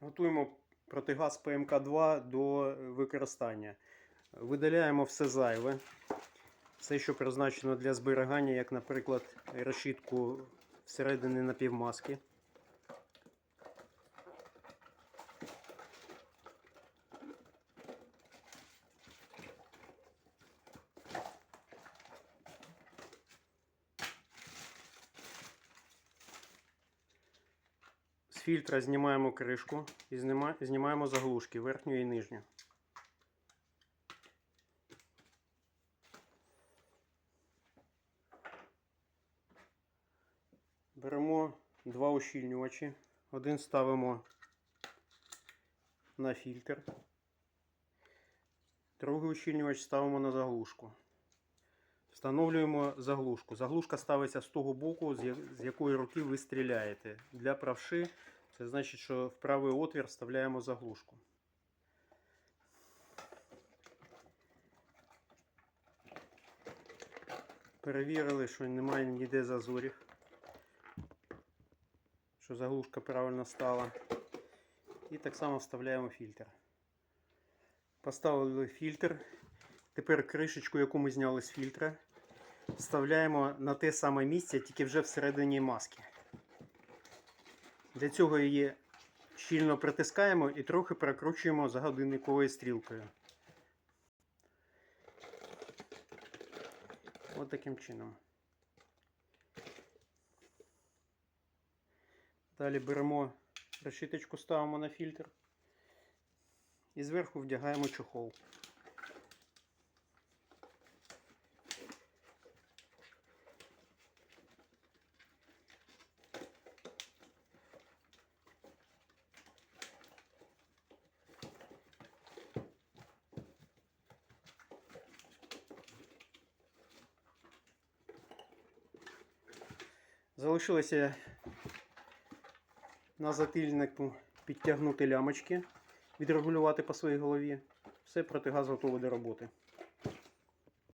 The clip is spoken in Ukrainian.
Готуємо протигаз ПМК-2 до використання. Видаляємо все зайве. Все, що призначено для зберігання, як, наприклад, решітку всередині напівмаски. З фільтра знімаємо кришку і знімаємо заглушки верхню і нижню. Беремо два ущільнювачі. Один ставимо на фільтр. Другий ущільнювач ставимо на заглушку. Встановлюємо заглушку. Заглушка ставиться з того боку, з якої руки ви стріляєте. Для правши це значить, що в правий отвір вставляємо заглушку. Перевірили, що немає ніде зазорів. Що заглушка правильно стала. І так само вставляємо фільтр. Поставили фільтр. Тепер кришечку, яку ми зняли з фільтра, вставляємо на те саме місце, тільки вже всередині маски. Для цього її щільно притискаємо і трохи прокручуємо за годинниковою стрілкою. Ось таким чином. Далі беремо решіточку, ставимо на фільтр і зверху вдягаємо чохол. Залишилося на затильнику підтягнути лямочки, відрегулювати по своїй голові. Все протигаз готовий до роботи.